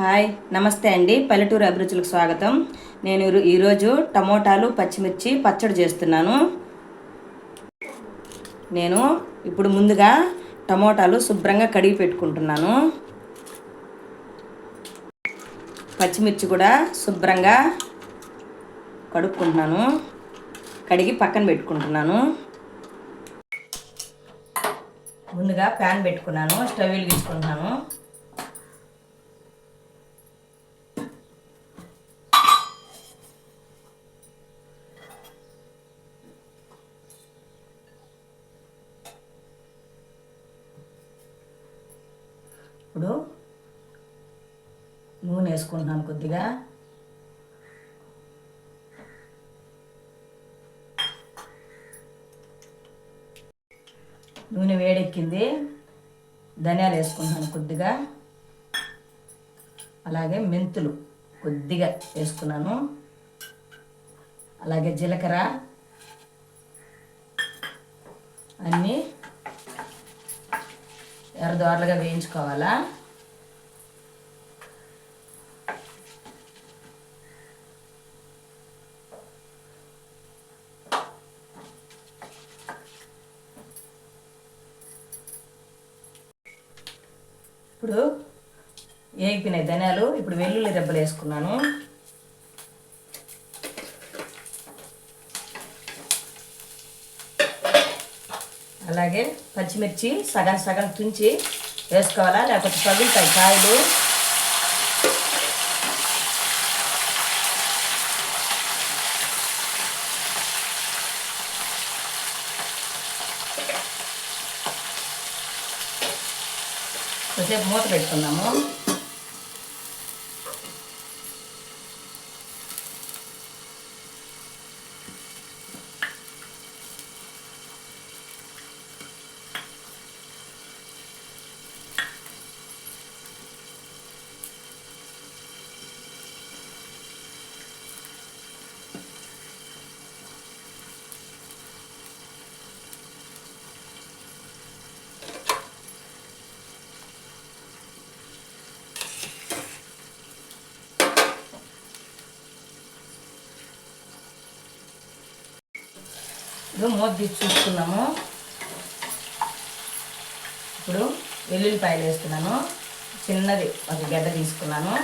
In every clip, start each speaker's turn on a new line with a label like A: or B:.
A: Hi నమస్తే అండి. పల్లెటూరు అభిరుచులకు స్వాగతం. నేను ఈరోజు టమోటాలు పచ్చిమిర్చి పచ్చడి చేస్తున్నాను. నేను ఇప్పుడు ముందుగా టమోటాలు శుభ్రంగా కడిగి పెట్టుకుంటున్నాను. పచ్చిమిర్చి కూడా శుభ్రంగా కడుక్కుంటున్నాను. కడిగి పక్కన పెట్టుకుంటున్నాను. ముందుగా ప్యాన్ పెట్టుకున్నాను స్టవ్ వెలిగించుకుంటున్నాను. ఇప్పుడు నూనె వేసుకుంటున్నాను కొద్దిగా. నూనె వేడెక్కింది. ధనియాలు వేసుకుంటున్నాను కొద్దిగా. అలాగే మెంతులు కొద్దిగా వేసుకున్నాను. అలాగే జీలకర్ర అన్నీ ఎర్రదోరలుగా వేయించుకోవాలా? ఇప్పుడు వేగిపోయినాయి ధనియాలు ఇప్పుడు వెల్లుల్లి రెబ్బలు వేసుకున్నాను. అలాగే పచ్చిమిర్చి సగం సగం తుంచి వేసుకోవాలా? లేకపోతే తగులుతాయి కాయలు. కొద్దిసేపు మూత పెట్టుకుందాము. ఇప్పుడు మూత తీసి చూసుకున్నాము ఇప్పుడు వెల్లుల్లిపాయలు వేస్తున్నాను. చిన్నది ఒక గడ్డ తీసుకున్నాను.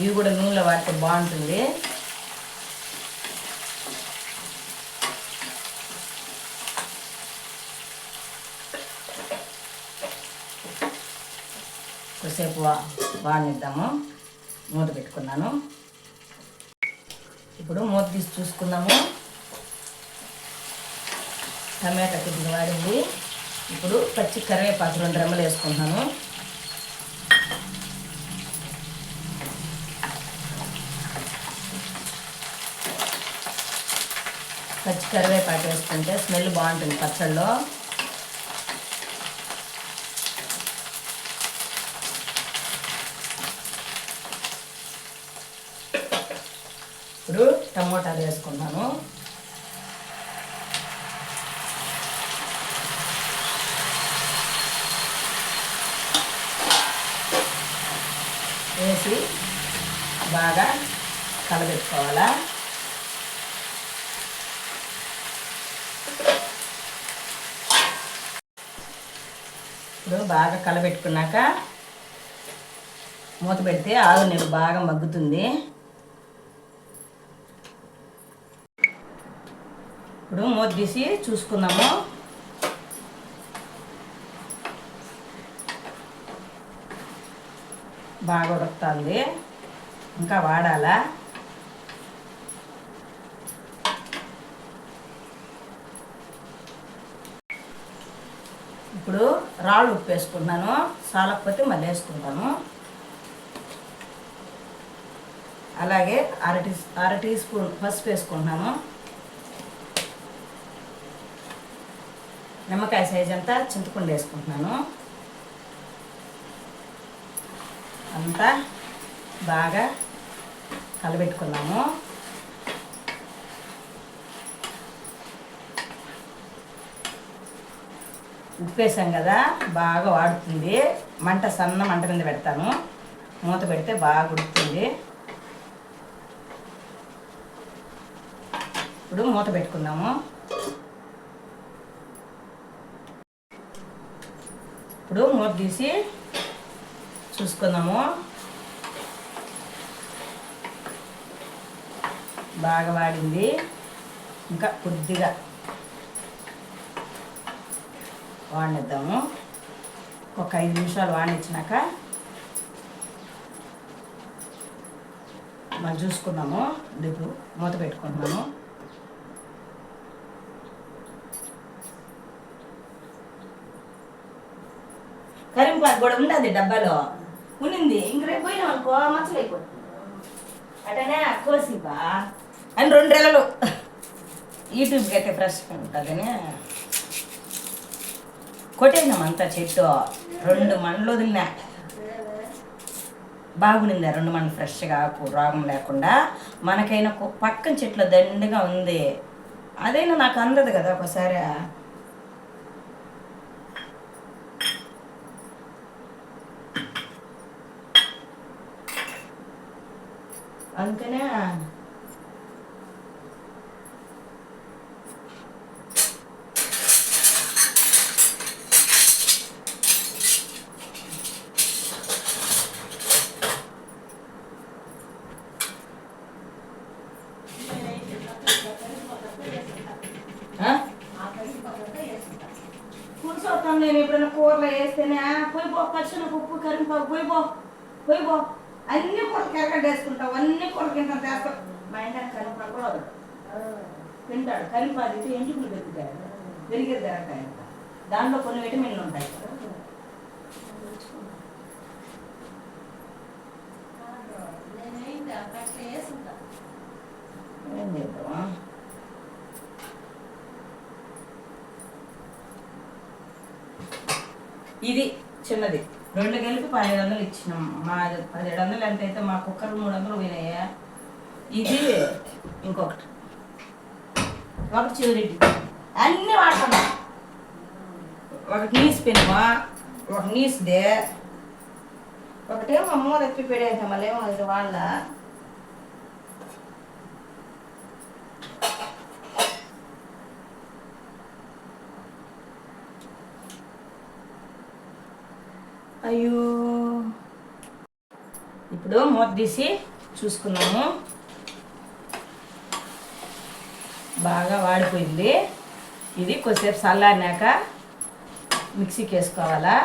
A: ఇవి కూడా నూనెలో వాడితే బాగుంటుంది. కొద్దిసేపు వాడినిద్దాము. మూత పెట్టుకున్నాను. ఇప్పుడు మూత తీసి చూసుకుందాము. టమాటా కొద్దిగా వాడింది. ఇప్పుడు పచ్చి కరివేపాకు రెండు రెమ్మలు వేసుకుంటున్నాను పచ్చి కరివేపాకు వేసుకుంటే స్మెల్ బాగుంటుంది పచ్చళ్ళలో. ఇప్పుడు టమోటాలు వేసుకున్నాను వేసి బాగా కలబెట్టుకోవాలా? ఇప్పుడు బాగా కలబెట్టుకున్నాక మూత పెడితే ఆవు నీళ్ళు బాగా మగ్గుతుంది. ఇప్పుడు మూత తీసి చూసుకుందాము. బాగా ఉడుకుతుంది ఇంకా వాడాలా? ఇప్పుడు రాళ్ళు ఉప్పు వేసుకుంటున్నాను సాలకపోతే మళ్ళీ వేసుకుంటాను. అలాగే అర టీ అర టీ స్పూన్ పసుపు వేసుకుంటున్నాను. నిమ్మకాయ సైజ్ అంతా చింతపండు వేసుకుంటున్నాను. అంతా బాగా కలబెట్టుకున్నాము. ఉప్పు వేసాం కదా బాగా వాడుతుంది. మంట సన్న మంట మీద పెడతాను. మూత పెడితే బాగా ఉడుకుతుంది. ఇప్పుడు మూత పెట్టుకుందాము. ఇప్పుడు మూత తీసి చూసుకుందాము. బాగా వాడింది. ఇంకా కొద్దిగా వాడిద్దాము ఒక ఐదు నిమిషాలు వాడించినాక మనం చూసుకున్నాము ఇప్పుడు మూత పెట్టుకుంటున్నాము. కరింపాకు కూడా ఉండదు డబ్బాలో? ఉన్నింది ఇంక రేపు పోయినాం అనుకో మచ్చలైపోతుంది అటనే కోసిబా అని రెండు నెలలు. యూట్యూబ్కి అయితే ఫ్రెష్గా ఉంటుందని. కొట్టేసినాం అంతా చెట్టు. రెండు మండలు వదిలినా. బాగుంది రెండు మండలు ఫ్రెష్గా రోగం లేకుండా. మనకైనా పక్కన చెట్లు దండిగా ఉంది. అదైనా నాకు అందదు కదా ఒకసారి. అందుకనే ఆ? కూర్చోతాను నేను ఎప్పుడైనా కూరలో వేస్తేనే. పోయి పో పచ్చిన ఉప్పు కరింపాకు పోయి పో పోయి పో. అన్ని కూరలు ఎరగడ్డ వేసుకుంటావు అన్ని కూరలు తింటాను చేస్తావు మా ఇంట కరింపాకు తింటాడు. కరింపాకు అయితే ఎంటుకులు పెరుగుతాయి పెరిగేది జరగతాయి దాంట్లో కొన్ని విటమిన్లు ఉంటాయి. ఏం చేద్దామా? ఇది చిన్నది. రెండు కలిపి పదిహేడు వందలు ఇచ్చినాం. మా పదిహేడు వందలు ఎంత అయితే మా కుక్కర్ మూడు వందలు పోయినాయా? ఇది ఇంకొకటి. ఒకటి చివరిటి అన్నీ వాడుతున్నాం ఒకటి నీస్ పెనుమా ఒక నీస్దే ఒకటేమో మూల ఎప్పి పెడేసాం మళ్ళీ ఏమో ఇది వాళ్ళ అయ్యో. ఇప్పుడు మూత తీసి చూసుకున్నాము. బాగా వాడిపోయింది. ఇది కొద్దిసేపు చల్లారినాక మిక్సీకి వేసుకోవాలా?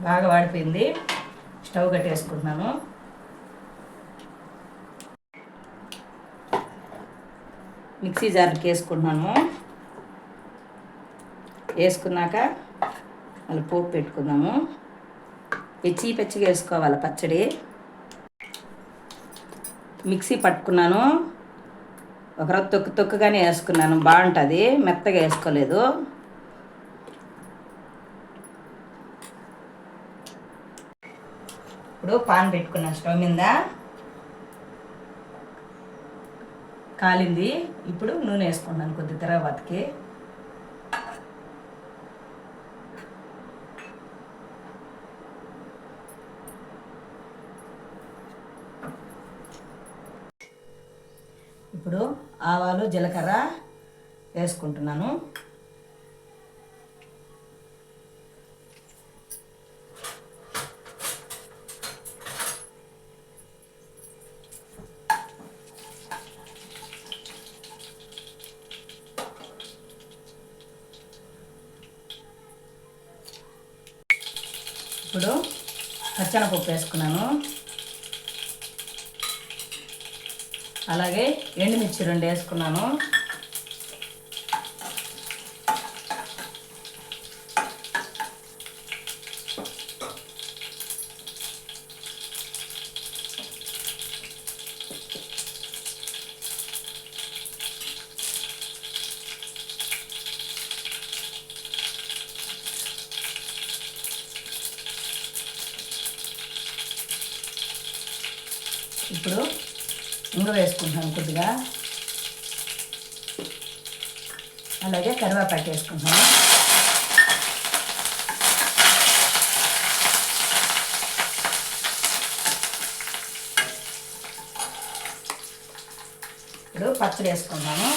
A: బాగా వాడిపోయింది. స్టవ్ కట్టేసుకుంటున్నాను. మిక్సీ జార్కి వేసుకుంటున్నాను. వేసుకున్నాక మళ్ళీ పోపు పెట్టుకుందాము. పెచ్చి పెచ్చిగా వేసుకోవాలి పచ్చడి. మిక్సీ పట్టుకున్నాను. ఒక తొక్కు తొక్కుగానే వేసుకున్నాను. బాగుంటుంది. మెత్తగా వేసుకోలేదు. ఇప్పుడు పాన్ పెట్టుకున్నాను స్టవ్ మీద. కాలింది. ఇప్పుడు నూనె వేసుకున్నాను కొద్ది తర్వాతకి ఇప్పుడు ఆవాలు జీలకర్ర వేసుకుంటున్నాను. ఇప్పుడు పచ్చనపప్పు వేసుకున్నాను. అలాగే ఎండుమిర్చి రెండు వేసుకున్నాను. ఇప్పుడు ఇంగ వేసుకుంటున్నాను కొద్దిగా. అలాగే కరివేపాకు వేసుకుంటున్నాను ఇప్పుడు పచ్చడి వేసుకుంటాను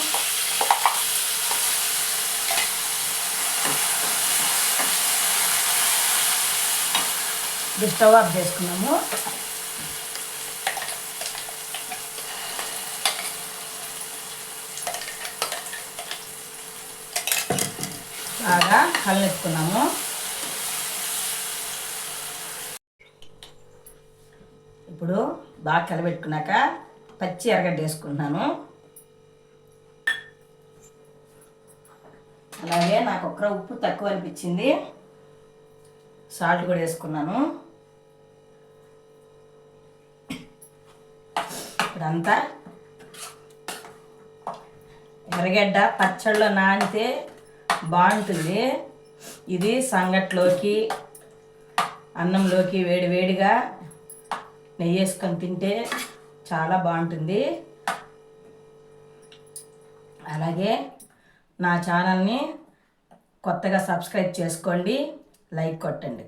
A: ఇప్పుడు స్టవ్ ఆఫ్ చేసుకున్నాము. బాగా కలెత్తుకున్నాము ఇప్పుడు బాగా కలబెట్టుకున్నాక పచ్చి ఎరగడ్డ వేసుకుంటున్నాను. అలాగే నాకు ఒక్క ఉప్పు తక్కువ అనిపించింది. సాల్ట్ కూడా వేసుకున్నాను. ఇప్పుడంతా ఎర్రగడ్డ పచ్చళ్ళలో నానితే బాగుంటుంది. ఇది సంగట్లోకి అన్నంలోకి వేడి వేడిగా నెయ్యి వేసుకొని తింటే చాలా బాగుంటుంది. అలాగే నా ఛానల్ని కొత్తగా సబ్స్క్రైబ్ చేసుకోండి లైక్ కొట్టండి.